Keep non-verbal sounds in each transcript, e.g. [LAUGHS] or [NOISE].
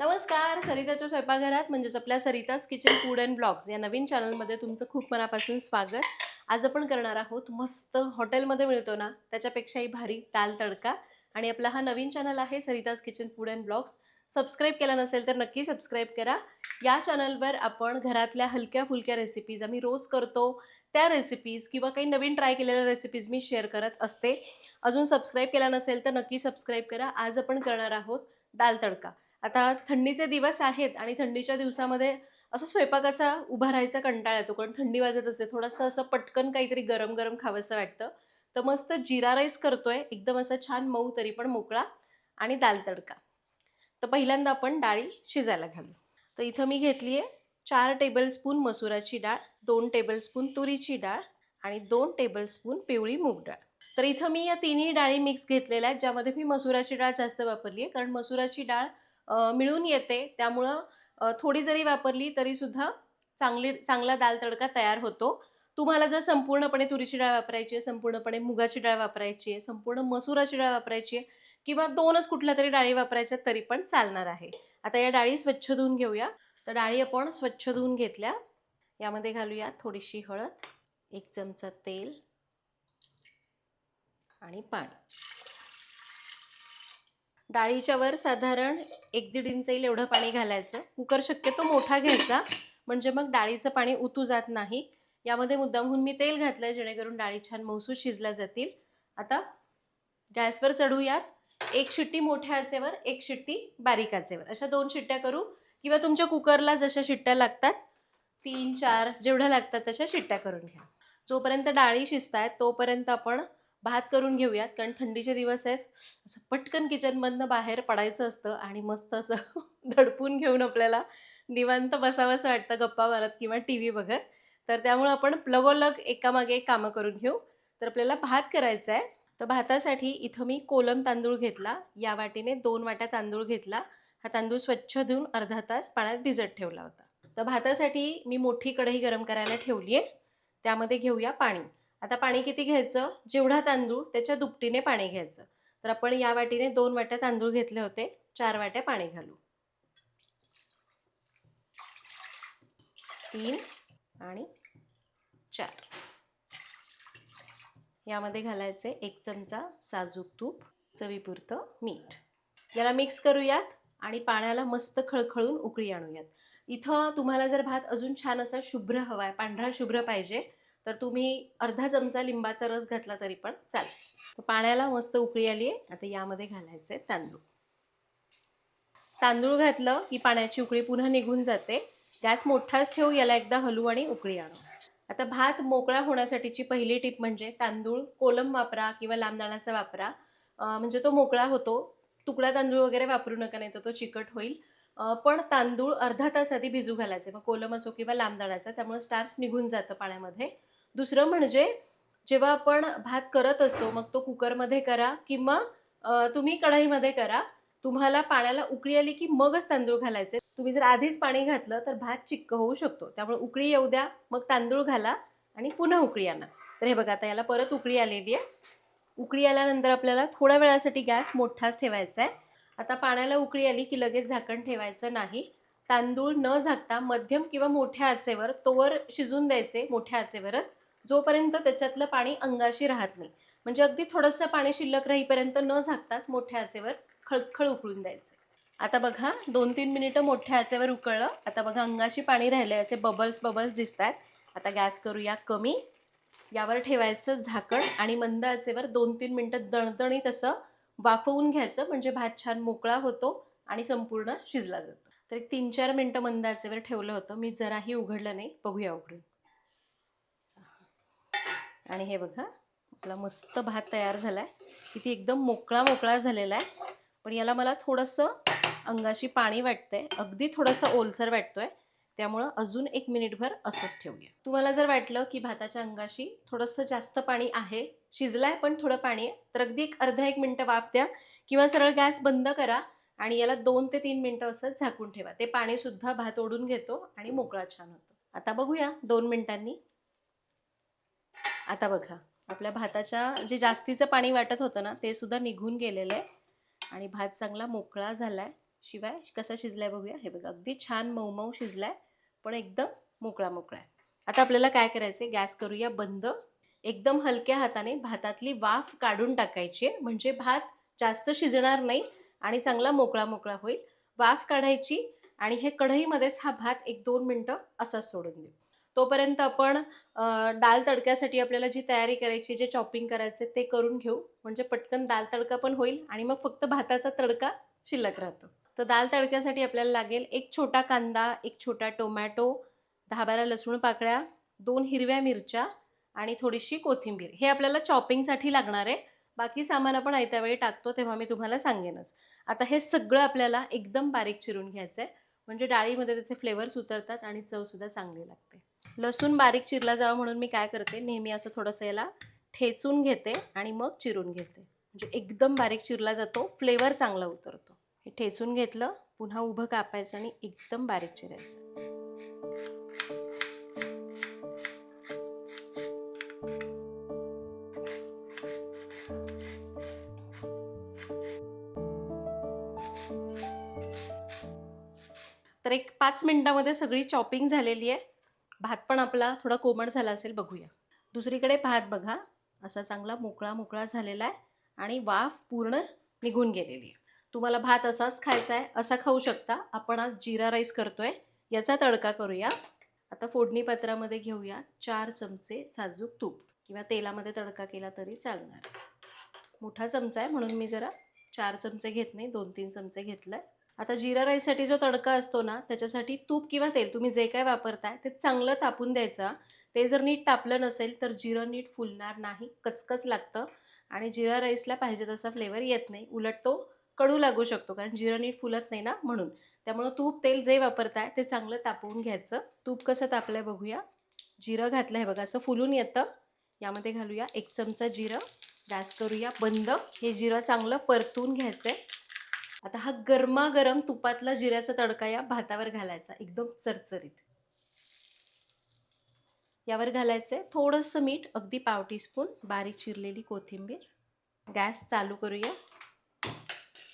नमस्कार सरिताच्या स्वयंपाकघरात म्हणजेच आपल्या Sarita's kitchen food and blogs या नवीन चॅनलमध्ये तुमचं खूप मनापासून स्वागत. आज आपण करणार आहोत मस्त हॉटेलमध्ये मिळतो ना त्याच्यापेक्षाही भारी दाल तडका. आणि आपला हा नवीन चॅनल आहे Sarita's kitchen food and blogs subscribe केला नसेल तर नक्की सबस्क्राईब करा. या चॅनलवर आपण घरातल्या हलक्या फुलक्या रेसिपीज आम्ही रोज करतो. त्या रेसिपीज किंवा काही नवीन ट्राय केलेल्या रेसिपीज मी शेअर करत असते. अजून सबस्क्राईब केला नसेल तर नक्की सबस्क्राईब करा. आज आपण करणार आहोत दाल तडका. आता थंडीचे दिवस आहेत आणि थंडीच्या दिवसामध्ये असं स्वयंपाकाचा उभा राहायचा कंटाळा येतो कारण थंडी वाजत असते. थोडंसं असं पटकन काहीतरी गरम गरम खावंसं वाटतं. तर मस्त जिरा राईस करतोय. एकदम असा छान मऊ तरी पण मोकळा आणि दाल तडका. तर पहिल्यांदा आपण डाळी शिजायला घालू. तर इथं मी घेतली आहे चार टेबलस्पून मसुराची डाळ दोन टेबलस्पून तुरीची डाळ आणि दोन टेबलस्पून पिवळी मूग डाळ. तर इथं मी या तिन्ही डाळी मिक्स घेतलेल्या आहेत ज्यामध्ये मी मसुराची डाळ जास्त वापरली आहे. कारण मसुराची डाळ मिळून येते. त्यामुळं थोडी जरी वापरली तरीसुद्धा चांगली चांगला दाल तडका तयार होतो. तुम्हाला जर संपूर्णपणे तुरीची डाळ वापरायची आहे संपूर्णपणे मुगाची डाळ वापरायची आहे संपूर्ण मसुराची डाळ वापरायची आहे किंवा दोनच कुठल्या तरी डाळी वापरायच्या तरी पण चालणार आहे. आता या डाळी स्वच्छ धुवून घेऊया. तर डाळी आपण स्वच्छ धुवून घेतल्या. यामध्ये घालूया थोडीशी हळद एक चमचा तेल आणि पाणी. डाळीच्या वर साधारण एक दीड इंच येईल एवढं पाणी घालायचं. कुकर शक्यतो मोठा घ्यायचा म्हणजे मग डाळीचं पाणी उतू जात नाही. यामध्ये मुद्दामहून मी तेल घातलंय जेणेकरून डाळी छान मौसू शिजल्या जातील. आता गॅसवर चढूयात. एक शिट्टी मोठ्या आचेवर एक शिट्टी बारीक आचेवर अशा दोन शिट्ट्या करू किंवा तुमच्या कुकरला जशा शिट्ट्या लागतात तीन चार जेवढ्या लागतात तशा शिट्ट्या करून घ्या. जोपर्यंत डाळी शिजतायत तोपर्यंत आपण भात करून घेऊयात कारण थंडीचे दिवस आहेत. असं पटकन किचनमधनं बाहेर पडायचं असतं आणि मस्त असं [LAUGHS] दडपून घेऊन आपल्याला निवांत बसावंसं वाटतं गप्पा मारत किंवा टी व्ही बघत. तर त्यामुळं आपण लगोलग एकामागे एक कामं करून घेऊ. तर आपल्याला भात करायचा आहे. तर भातासाठी इथं मी कोलम तांदूळ घेतला. या वाटीने दोन वाट्या तांदूळ घेतला. हा तांदूळ स्वच्छ धुवून अर्धा तास पाण्यात भिजत ठेवला होता. तर भातासाठी मी मोठी कढई गरम करायला ठेवली आहे त्यामध्ये घेऊया पाणी. आता पाणी किती घ्यायचं? जेवढा तांदूळ त्याच्या दुपटीने पाणी घ्यायचं. तर आपण या वाटीने दोन वाट्या तांदूळ घेतले होते. चार वाट्या पाणी घालू. तीन आणि चार. यामध्ये घालायचे एक चमचा साजूक तूप चवीपुरतं मीठ. याला मिक्स करूयात आणि पाण्याला मस्त खळखळून उकळी आणूयात. इथं तुम्हाला जर भात अजून छान असा शुभ्र हवा आहे पांढरा शुभ्र पाहिजे तर तुम्ही अर्धा चमचा लिंबाचा रस घातला तरी पण चालेल. पाण्याला मस्त उकळी आली आहे. आता यामध्ये घालायचे तांदूळ. तांदूळ घातलं की पाण्याची उकळी पुन्हा निघून जाते. गॅस मोठाच ठेवू याला एकदा हलवू आणि उकळी आणू. आता भात मोकळा होण्यासाठीची पहिली टीप म्हणजे तांदूळ कोलम वापरा किंवा लांबदाण्याचा वापरा. म्हणजे तो मोकळा होतो. तुकडा तांदूळ वगैरे वापरू नका नाही तर तो चिकट होईल. पण तांदूळ अर्धा तास आधी भिजू घालायचे. मग कोलम असो किंवा लांबदाण्याचा त्यामुळे स्टार्च निघून जातं पाण्यामध्ये. दुसरं म्हणजे जेव्हा आपण भात करत असतो मग तो कुकरमध्ये करा किंवा तुम्ही कढईमध्ये करा. तुम्हाला पाण्याला उकळी आली की मगच तांदूळ घालायचे. तुम्ही जर आधीच पाणी घातलं तर भात चिक्क होऊ शकतो. त्यामुळे उकळी येऊ द्या मग तांदूळ घाला आणि पुन्हा उकळी आणा. तर हे बघा आता याला परत उकळी आलेली आहे. उकळी आल्यानंतर आपल्याला थोड्या वेळासाठी गॅस मोठाच ठेवायचा आहे. आता पाण्याला उकळी आली की लगेच झाकण ठेवायचं नाही. तांदूळ न झाकता मध्यम किंवा मोठ्या आचेवर तोवर शिजून द्यायचे मोठ्या आचेवरच. जोपर्यंत त्याच्यातलं पाणी अंगाशी राहत नाही. म्हणजे अगदी थोडंसं पाणी शिल्लक राहीपर्यंत न झाकताच मोठ्या आचेवर खळखळ उकळून द्यायचं. आता बघा दोन तीन मिनिटं मोठ्या आचेवर उकळलं. आता बघा अंगाशी पाणी राहिले असे बबल्स बबल्स दिसत आहेत आता गॅस करूया कमी. यावर ठेवायचं झाकण आणि मंद आचेवर दोन तीन मिनटं दणदणीत असं वाफवून घ्यायचं. म्हणजे भात छान मोकळा होतो आणि संपूर्ण शिजला जातो. तर एक तीन चार मिनटं मंद आचेवर ठेवलं होतं. मी जराही उघडलं नाही. बघूया उघडून. आणि हे बघा आपला मस्त भात तयार झाला आहे किती एकदम मोकळा मोकळा झालेला आहे. पण याला मला थोडंसं अंगाशी पाणी वाटतंय. अगदी थोडंसं ओलसर वाटतोय. त्यामुळं अजून एक मिनिटभर असंच ठेवूया. तुम्हाला जर वाटलं की भाताच्या अंगाशी थोडंसं जास्त पाणी आहे शिजलाय पण थोडं पाणी आहे तर अगदी एक अर्धा एक मिनटं वाफ द्या किंवा सरळ गॅस बंद करा. आणि याला दोन ते तीन मिनटं असं झाकून ठेवा. ते पाणीसुद्धा भात ओढून घेतो आणि मोकळा छान होतो. आता बघूया दोन मिनिटांनी. आता बघा आपल्या भाताच्या जे जास्तीचं पाणी वाटत होतं ना ते सुद्धा निघून गेलेलं आहे. आणि भात चांगला मोकळा झाला आहे शिवाय कसा शिजलाय बघूया. हे बघा अगदी छान मऊ मऊ शिजलाय पण एकदम मोकळा मोकळा आहे. आता आपल्याला काय करायचं गॅस करूया बंद. एकदम हलक्या हाताने भातातली वाफ काढून टाकायची आहे. म्हणजे भात जास्त शिजणार नाही आणि चांगला मोकळा मोकळा होईल. वाफ काढायची आणि हे कढईमध्येच हा भात एक दोन मिनटं असाच सोडून देऊ. तोपर्यंत आपण डाल तडक्यासाठी आपल्याला जी तयारी करायची जे चॉपिंग करायचे ते करून घेऊ. म्हणजे पटकन दाल तडका पण होईल आणि मग फक्त भाताचा तडका शिल्लक राहतो. तर दाल तडक्यासाठी आपल्याला लागेल एक छोटा कांदा एक छोटा टोमॅटो दहा बारा लसूण पाकळ्या दोन हिरव्या मिरच्या आणि थोडीशी कोथिंबीर. हे आपल्याला चॉपिंगसाठी लागणार आहे. बाकी सामान आपण आयत्या वेळी टाकतो तेव्हा मी तुम्हाला सांगेनच. आता हे सगळं आपल्याला एकदम बारीक चिरून घ्यायचं आहे म्हणजे डाळीमध्ये त्याचे फ्लेवर्स उतरतात आणि चवसुद्धा चांगली लागते. लसूण बारीक चिरला जावं म्हणून मी काय करते नेहमी असं थोडंसं याला ठेचून घेते आणि मग चिरून घेते. म्हणजे एकदम बारीक चिरला जातो फ्लेवर चांगला उतरतो. हे ठेचून घेतलं पुन्हा उभं कापायचं आणि एकदम बारीक चिरायचं. तर एक पाच मिनटामध्ये सगळी चॉपिंग झालेली आहे. भात पण आपला थोडा कोमट झाला असेल बघूया. दुसरीकडे भात बघा असा चांगला मोकळा मोकळा झालेला आहे आणि वाफ पूर्ण निघून गेलेली आहे. तुम्हाला भात असाच खायचा आहे असा खाऊ शकता. आपण आज जिरा राईस करतोय याचा तडका करूया. आता फोडणी पात्रामध्ये घेऊया. चार चमचे साजूक तूप. किंवा तेलामध्ये तडका केला तरी चालणार. मोठा चमचा आहे म्हणून मी जरा चार चमचे घेत नाही दोन तीन चमचे घेतलाय. आता जिरा राईससाठी जो तडका असतो ना त्याच्यासाठी तूप किंवा तेल तुम्ही जे काय वापरताय ते चांगलं तापून द्यायचं. ते जर नीट तापलं नसेल तर जिरं नीट फुलणार नाही. कचकच लागतं. आणि जिरा राईसला पाहिजे तसा फ्लेवर येत नाही. उलट तो कडू लागू शकतो कारण जिरं नीट फुलत नाही ना म्हणून. त्यामुळं तूप तेल जे वापरताय ते चांगलं तापवून घ्यायचं. तूप कसं तापलंय बघूया. जिरं घातलं आहे बघा असं फुलून येतं. यामध्ये घालूया एक चमचा जिरं. गॅस करूया बंद. हे जिरं चांगलं परतून घ्यायचं आहे आता हा गरमागरम तुपातला जिऱ्याचा तडका या भातावर घालायचा एकदम चरचरीत. यावर घालायचंय थोडंसं मीठ अगदी पाव टीस्पून बारीक चिरलेली कोथिंबीर. गॅस चालू करूया.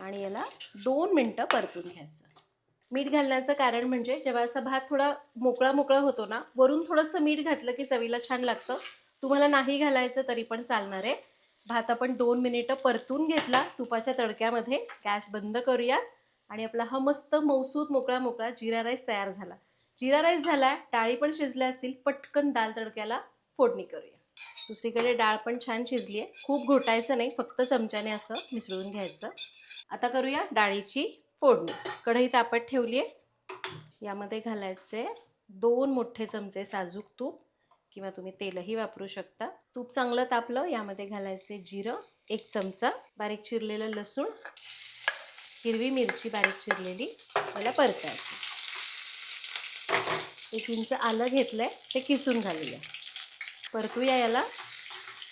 आणि याला दोन मिनटं परतून घ्यायचं. मीठ घालण्याचं कारण म्हणजे जेव्हा असा भात थोडा मोकळा मोकळा होतो ना वरून थोडंसं मीठ घातलं की चवीला छान लागतं. तुम्हाला नाही घालायचं तरी पण चालणार आहे. भात आपण दोन मिनिटं परतून घेतला तुपाच्या तडक्यामध्ये. गॅस बंद करूया. आणि आपला हा मस्त मौसूद मोकळा मोकळा जिरा राईस तयार झाला. जिरा राईस झाला डाळी पण शिजल्या असतील पटकन दाल तडक्याला फोडणी करूया. दुसरीकडे डाळ पण छान शिजली आहे खूप घोटायचं नाही फक्त चमच्याने असं मिसळून घ्यायचं. आता करूया डाळीची फोडणी. कढई तापत ठेवली आहे यामध्ये घालायचे दोन मोठे चमचे साजूक तूप. किंवा तुम्ही तेलही वापरू शकता. तूप चांगलं तापलं यामध्ये घालायचे जिरं एक चमचा बारीक चिरलेलं लसूण हिरवी मिरची बारीक चिरलेली मला परतायचं. एक इंच आलं घेतलंय ते किसून घालूया. परतूया याला.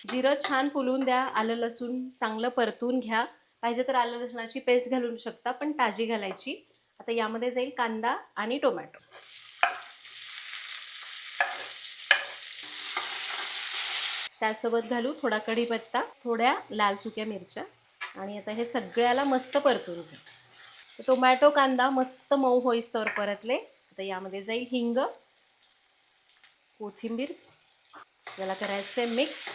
जिरं छान फुलून द्या आलं लसूण चांगलं परतून घ्या. पाहिजे तर आलं लसणाची पेस्ट घालू शकता पण ताजी घालायची. आता यामध्ये जाईल कांदा आणि टोमॅटो. त्यासोबत घालू थोडा कढीपत्ता थोड्या लाल सुक्या मिरच्या आणि आता हे सगळ्याला मस्त परतून घेऊ टोमॅटो कांदा मस्त मऊ होईस्तोवर परतले. आता यामध्ये जाईल हिंग कोथिंबीर याला करायचं आहे मिक्स.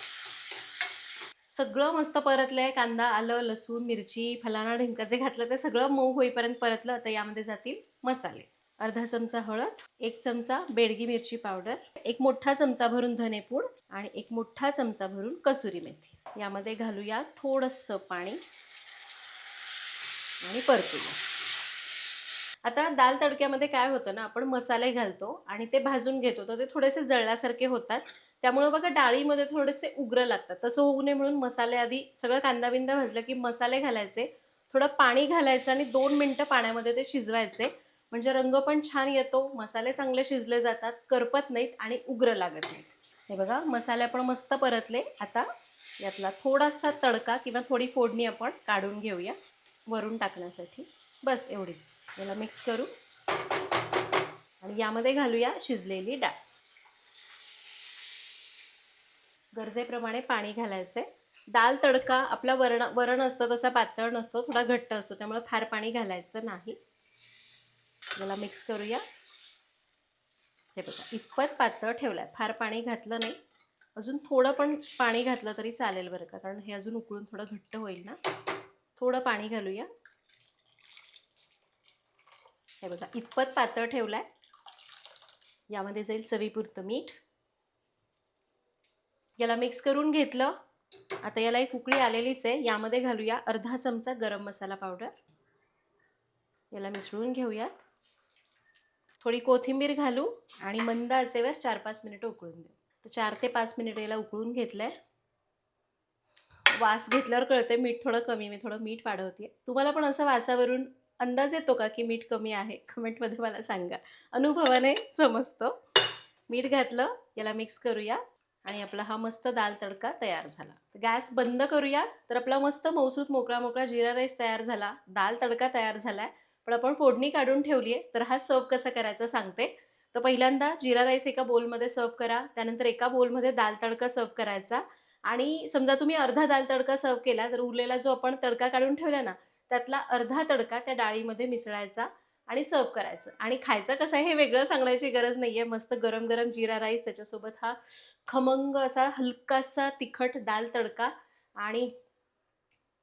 सगळं मस्त परतलं आहे कांदा आलं लसूण मिरची फलाना ढिंका जे घातलं ते सगळं मऊ होईपर्यंत परतलं. आता यामध्ये जातील मसाले. अर्धा चमचा हळद एक चमचा बेडगी मिरची पावडर एक मोठा चमचा भरून धनेपूड आणि एक मोठा चमचा भरून कसुरी मेथी. यामध्ये घालूया थोडंसं पाणी आणि परतूया आता दाल तडक्यामध्ये काय होतं ना आपण मसाले घालतो आणि ते भाजून घेतो. तर ते थोडेसे जळल्यासारखे होतात. त्यामुळे बघा डाळीमध्ये थोडेसे उग्र लागतात. तसं होऊ नये म्हणून मसाले आधी सगळं कांदा बिंदा भाजलं की मसाले घालायचे. थोडं पाणी घालायचं आणि दोन मिनटं पाण्यामध्ये ते शिजवायचे. म्हणजे रंग पण छान येतो मसाले चांगले शिजले जातात करपत नाहीत आणि उग्र लागत नाहीत. हे बघा मसाले आपण मस्त परतले. आता यातला थोडासा तडका किंवा थोडी फोडणी आपण काढून घेऊया वरून टाकण्यासाठी. बस एवढी. याला मिक्स करू. आणि यामध्ये घालूया शिजलेली डाळ. गरजेप्रमाणे पाणी घालायचं आहे दाल तडका आपला वरण वरण असतं तसा पातळ नसतो थोडा घट्ट असतो त्यामुळे फार पाणी घालायचं नाही. याला मिक्स करूया. हे बघा इतपत पातळ ठेवलाय. फार पाणी घातलं नाही. अजून थोडं पण पाणी घातलं तरी चालेल बरं का कारण हे अजून उकळून थोडं घट्ट होईल ना. थोडं पाणी घालूया. हे बघा इतपत पातळ ठेवलाय. यामध्ये जाईल चवीपुरतं मीठ. याला मिक्स करून घेतलं. आता याला एक उकळी आलेलीच आहे. यामध्ये घालूया अर्धा चमचा गरम मसाला पावडर याला मिसळून घेऊयात. थोडी कोथिंबीर घालू आणि मंद आचेवर चार पाच मिनिटं उकळून देऊ. तर चार ते पाच मिनिटं याला उकळून घेतलंय. वास घेतल्यावर कळते मीठ थोडं कमी मी थोडं मीठ वाढवते तुम्हाला पण असं वासावरून अंदाज येतो का की मीठ कमी आहे? कमेंटमध्ये मला सांगा. अनुभवाने समजतो. मीठ घातलं याला मिक्स करूया आणि आपला हा मस्त दाल तडका तयार झाला. गॅस बंद करूया तर आपला मस्त मौसूद मोकळा मोकळा जिरा राईस तयार झाला. दाल तडका तयार झालाय. पण आपण फोडणी काढून ठेवली आहे तर हा सर्व कसा करायचा सांगते. तर पहिल्यांदा जिरा राईस एका बोलमध्ये सर्व करा त्यानंतर एका बोलमध्ये दाल तडका सर्व करायचा. आणि समजा तुम्ही अर्धा दाल तडका सर्व केला तर उरलेला जो आपण तडका काढून ठेवला ना त्यातला अर्धा तडका त्या डाळीमध्ये मिसळायचा आणि सर्व करायचं. आणि खायचं कसं आहे हे वेगळं सांगण्याची गरज नाही आहे मस्त गरम गरम जिरा राईस त्याच्यासोबत हा खमंग असा हलकासा तिखट दाल तडका आणि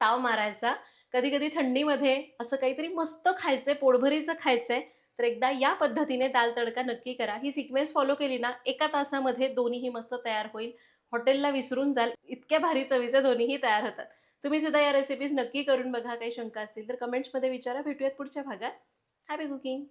ताव मारायचा. कधी कधी थंडीमध्ये असं काहीतरी मस्त खायचंय पोटभरीचं खायचंय तर एकदा या पद्धतीने दाल तडका नक्की करा. ही सिक्वेन्स फॉलो केली ना एका तासामध्ये दोन्हीही मस्त तयार होईल. हॉटेलला विसरून जाल इतक्या भारी चवीचे दोन्हीही तयार होतात. तुम्ही सुद्धा या रेसिपीज नक्की करून बघा काही शंका असतील तर कमेंट्समध्ये विचारा. भेटूयात पुढच्या भागात. Happy cooking